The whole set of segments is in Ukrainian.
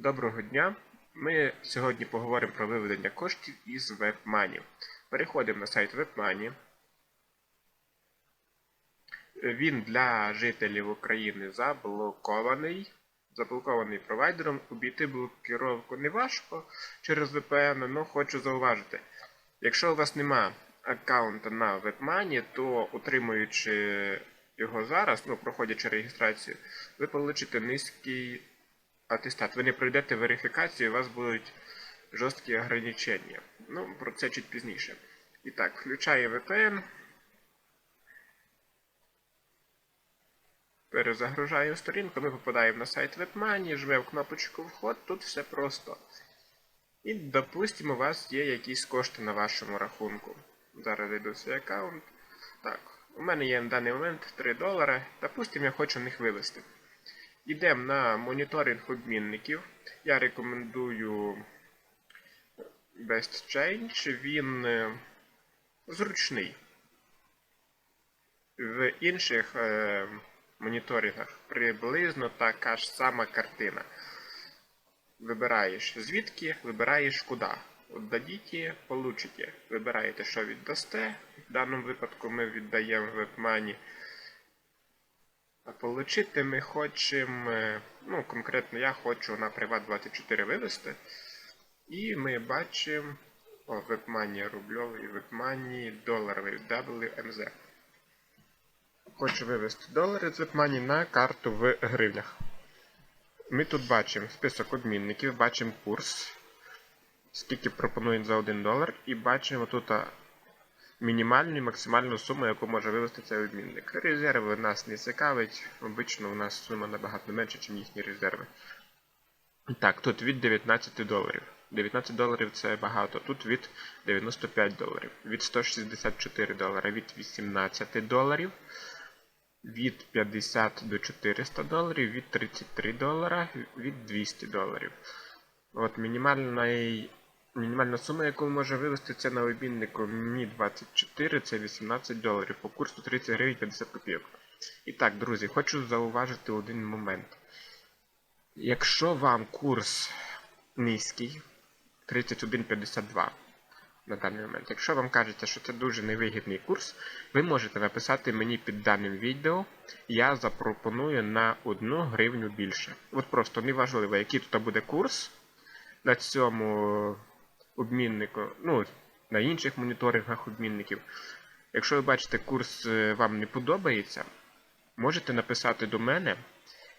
Доброго дня! Ми сьогодні поговоримо про виведення коштів із WebMoney. Переходимо на сайт WebMoney. Він для жителів України заблокований. Заблокований провайдером. Обійти блокировку не важко через VPN, але хочу зауважити. Якщо у вас нема аккаунта на WebMoney, то утримуючи його зараз, ну, проходячи реєстрацію, ви получите низький атестат. Ви не пройдете верифікацію, у вас будуть жорсткі ограничення. Ну, про це чуть пізніше. І так, включаю VPN. Перезагружаємо сторінку, ми попадаємо на сайт WebMoney, жмемо кнопочку Вход, тут все просто. І, допустимо, у вас є якісь кошти на вашому рахунку. Зараз зайду в свій аккаунт. Так, у мене є на даний момент 3 долари. Допустимо, я хочу в них вивести. Йдемо на моніторинг обмінників. Я рекомендую Best Change. Він е, зручний. В інших е, моніторингах приблизно така ж сама картина. Вибираєш звідки, вибираєш куди. Отдадіть, получите. Вибираєте, що віддасте. В даному випадку ми віддаємо WebMoney. Получити ми хочемо, е, ну, конкретно я хочу на Privat24 вивести. І ми бачимо о, рубльовий, WebMoney доларовий, WMZ. Хочу вивести долари з WebMoney на карту в гривнях. Ми тут бачимо список обмінників, бачимо курс, скільки пропонують за 1 долар, і бачимо тут мінімальну і максимальну суму, яку може вивести цей обмінник. Резерви нас не цікавить, обично у нас сума набагато менша, ніж їхні резерви. Так, тут від 19 доларів. 19 доларів це багато. Тут від 95 доларів, від 164 долара, від 18 доларів, від 50 до 400 доларів, від 33 долара, від 200 доларів. От мінімальний Мінімальна сума, яку може вивести, це на обміннику Мі 24, це 18 доларів по курсу 30 гривень 50 копійок. І так, друзі, хочу зауважити один момент. Якщо вам курс низький, 31,52 на даний момент, якщо вам кажеться, що це дуже невигідний курс, ви можете написати мені під даним відео, я запропоную на 1 гривню більше. От просто неважливо, який тут буде курс на цьому обміннику, ну, на інших моніторингах обмінників. Якщо ви бачите, курс е, вам не подобається, можете написати до мене.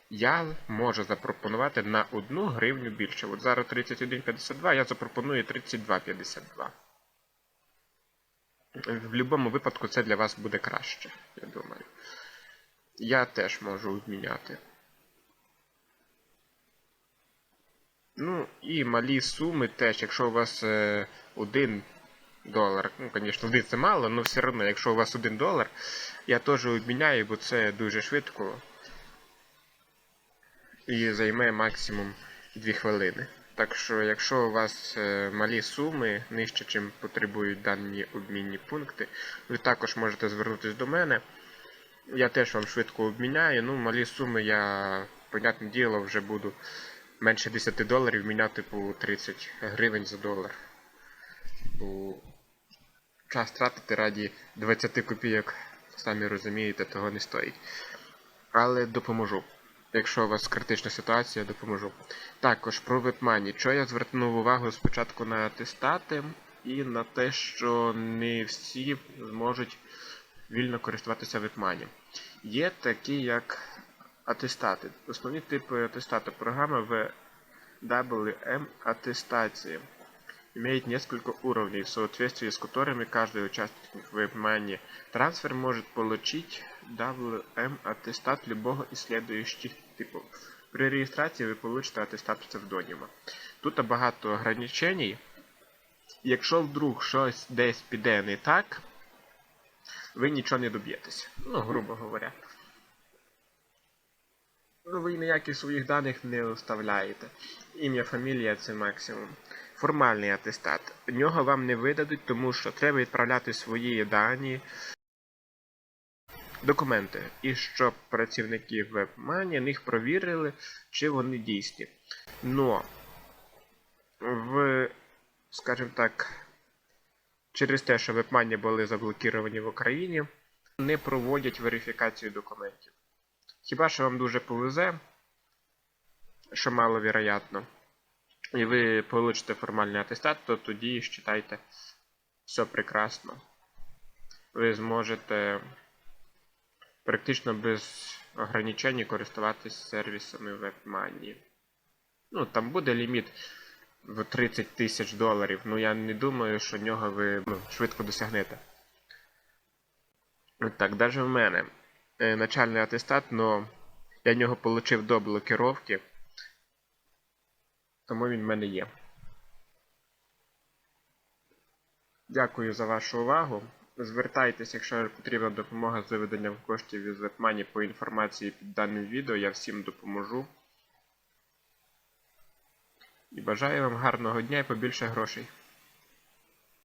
Я можу запропонувати на 1 гривню більше. От зараз 31,52, я запропоную 32,52. В будь-якому випадку це для вас буде краще, я думаю. Я теж можу обміняти. Ну, і малі суми теж, якщо у вас е, 1 долар, ну, звісно, один це мало, але все одно, якщо у вас 1 долар, я теж обміняю, бо це дуже швидко. І займе максимум 2 хвилини. Так що, якщо у вас е, малі суми, нижче, чим потребують дані обмінні пункти, ви також можете звернутися до мене. Я теж вам швидко обміняю. Ну, малі суми я, понятне діло, вже буду менше 10 доларів міняти по 30 гривень за долар. Бо час тратити раді 20 копійок, самі розумієте, того не стоїть. Але допоможу. Якщо у вас критична ситуація, допоможу. Також про WebMoney. Що я звернув увагу спочатку на атестати і на те, що не всі зможуть вільно користуватися WebMoney. Є такі, як атестаты. Основні типи аттестата программы в WM аттестации имеет несколько уровней, в соответствии с которыми каждый участник WebMoney трансфер может получить WM аттестат любого из следующих типов. При реєстрації ви получите атестат псевдоніма. Тут багато ограничень. Якщо вдруг щось десь піде не так, ви нічого не доб'єтеся. Ну, грубо говоря. Ну, ви ніяких своїх даних не оставляєте. Ім'я, фамілія це максимум. Формальний атестат. Нього вам не видадуть, тому що треба відправляти свої дані документи, і щоб працівники WebMoney них провірили, чи вони дійсні. Но в, скажімо так, через те, що WebMoney були заблокіровані в Україні, не проводять верифікацію документів. Хіба що вам дуже повезе, що маловероятно, і ви получите формальний атестат, то тоді считайте все прекрасно. Ви зможете практично без ограничень користуватись сервісами WebMoney. Ну, там буде ліміт в 30 тисяч доларів, ну я не думаю, що нього ви ну, швидко досягнете. Так, навіть в мене начальний атестат, но я нього отримав до блокировки, тому він в мене є. Дякую за вашу увагу. Звертайтесь, якщо потрібна допомога з виведенням коштів із WebMoney по інформації під даним відео, я всім допоможу. І бажаю вам гарного дня і побільше грошей.